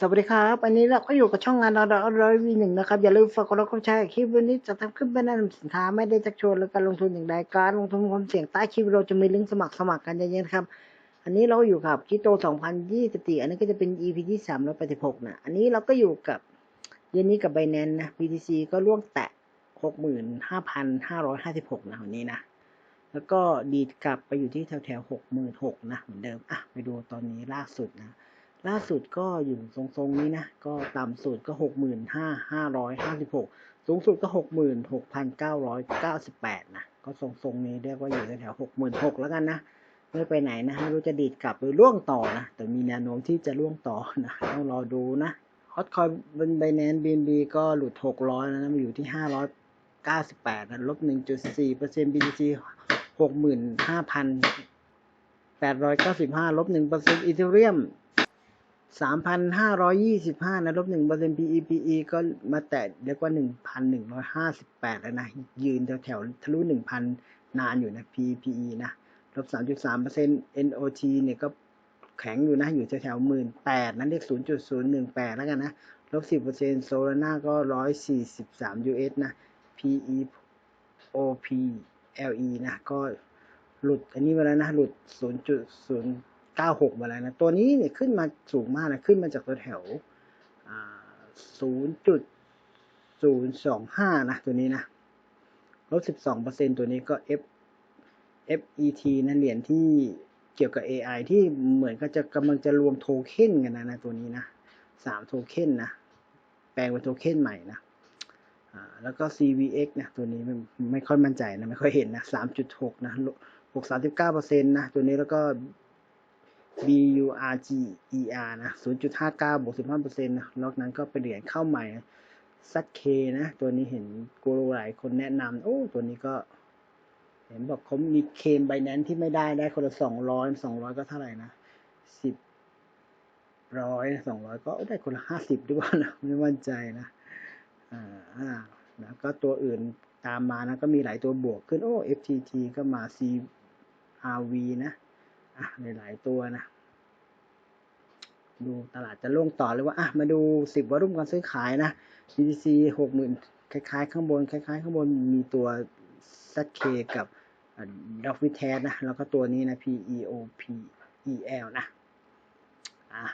สวัสดีครับ อันนี้เราก็อยู่กับช่องงานเราเราเราวีหนึ่งนะครับ อย่าลืมฝากกดไลค์กดแชร์คลิปวันนี้จะทำขึ้นเป็นแนะนำสินค้าไม่ได้จักชวนหรือการลงทุนอย่างใดการลงทุนความเสี่ยงใต้คลิปเราจะมีลิงก์สมัครสมัครกันเยอะๆนะครับ อันนี้เราอยู่กับคิโต2024 อันนี้ก็จะเป็น EP ที่386นะอันนี้เราก็อยู่กับเย็นนี้กับ b บ n a n c e นะ BTC ก็ล่วงแตะ 65,556 นะวันนี้นะ แล้วก็ดีดกลับไปอยู่ที่แถวแถวหกหมื่นหกนะเหมือนเดิมอะไปดูตอนนี้ล่าสุดนะ ล่าสุดก็อยู่ทรงๆนี้นะ ก็ต่ำสุดก็หกหมื่นห้าห้าร้อยห้าสิบหกสูงสุดก็หกหมื่นหกพันเก้าร้อยเก้าสิบแปดนะ ก็ทรงๆนี้เรียกว่าอยู่แถวหกหมื่นหกแล้วกันนะ ไม่ไปไหนนะ ไม่รู้จะดีดกลับหรือล่วงต่อนะ แต่มีแนวโน้มที่จะล่วงต่อนะ ต้องรอดูนะฮอตคอยบนไบแนนบีนบีก็หลุดหกร้อยแล้วนะมาอยู่ที่ห้าร้อยเก้าสิบแปดนะลบหนึ่งจุดสี่เปอร์เซ็นต์ BTC หกหมื่นห้าพันแปดร้อยเก้าสิบห้าลบหนึ่งเปอร์เซ็นต์อีเทเรียม สามพันห้าร้อยยี่สิบห้านะลบหนึ่งเปอร์เซ็นต์ PE PE ก็มาแตะเรียกว่าหนึ่งพันหนึ่งร้อยห้าสิบแปดแล้วนะ ยืนแถวแถวๆทะลุหนึ่งพันนานอยู่นะ PE PE นะ ลบสามจุดสามเปอร์เซ็นต์ NOT เนี่ยก็แข็งอยู่นะ อยู่แถวแถวหมื่นแปดนั้นเรียกศูนย์จุดศูนย์หนึ่งแปดแล้วกันนะ ลบสิบเปอร์เซ็นต์โซลาร่าก็ร้อยสี่สิบสาม US นะ PE OP LE นะ ก็หลุดอันนี้มาแล้วนะ หลุด 96 มาแล้วนะ ตัวนี้เนี่ยขึ้นมาสูงมากนะ ขึ้นมาจากตัวแถว0.025 นะ ตัวนี้นะลบ12%ตัวนี้ก็ F FET นะเหรียญที่เกี่ยวกับ AI ที่เหมือนก็จะกำลังจะรวมโทเค็นกันนะนะตัวนี้นะสามโทเค็นนะ แปลงเป็นโทเค็นใหม่นะแล้วก็ CVX นะตัวนี้ไม่ไม่ค่อยมั่นใจนะ ไม่ค่อยเห็นนะ3.6 นะ6 39เปอร์เซ็นต์นะ ตัวนี้แล้วก็ BURGER นะ 0.59 บวก 15เปอร์เซ็นะนอกนั้นก็เป็นเหรียญเข้าใหม่ซัดเคนะ ตัวนี้เห็นกูรูหลายคนแนะนำโอ้ ตัวนี้ก็ เห็นบอกเขามีเคมไบแนนที่ไม่ได้ได้คนละสองร้อยสองร้อยก็เท่าไหร่นะสิบร้อยสองร้อยก็ได้คนละห้าสิบด้วยว่านะ ไม่มั่นใจนะอ่าอ่านะก็ตัวอื่นตามมานะ ก็มีหลายตัวบวกขึ้น โอ้ FTT ก็มา CRV นะ หลายตัวนะ ดูตลาดจะลงต่อเลยว่าอะมาดูสิบวอลุ่มการซื้อขายนะ BTC หกหมื่นคล้ายๆ ข้างบน คล้าย ๆ ข้างบนมีตัว ZK กับดอกวิแทสนะ แล้วก็ตัวนี้นะ PEOPEL นะ อะ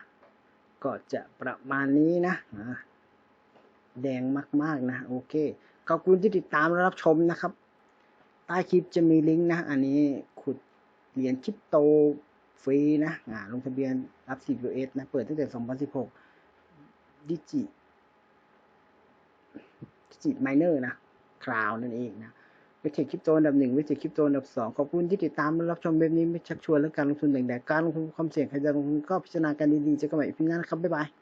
ก็จะประมาณนี้นะะแดงมาก ๆ นะ โอเค ขอบคุณที่ติดตามและรับชมนะครับ ใต้คลิปจะมีลิงก์นะ อันนี้ เหรียญคริปโตฟรีนะอ่าลงทะเบียนรับ 10 US นะ เปิดตั้งแต่ 2016 ดิจิดิจิไมเนอร์นะคราวนั่นเองนะวิธีคริปโตอันดับหนึ่งวิธีคริปโตอันดับสองขอบคุณที่ติดตามและรับชมแบบนี้ไม่ชักชวนและการลงทุนแต่งแต่การลงทุนความเสี่ยงใครจะลงทุนก็พิจารณากันดีๆเจะกันใหม่อีพีหน้านะครับบ๊ายบาย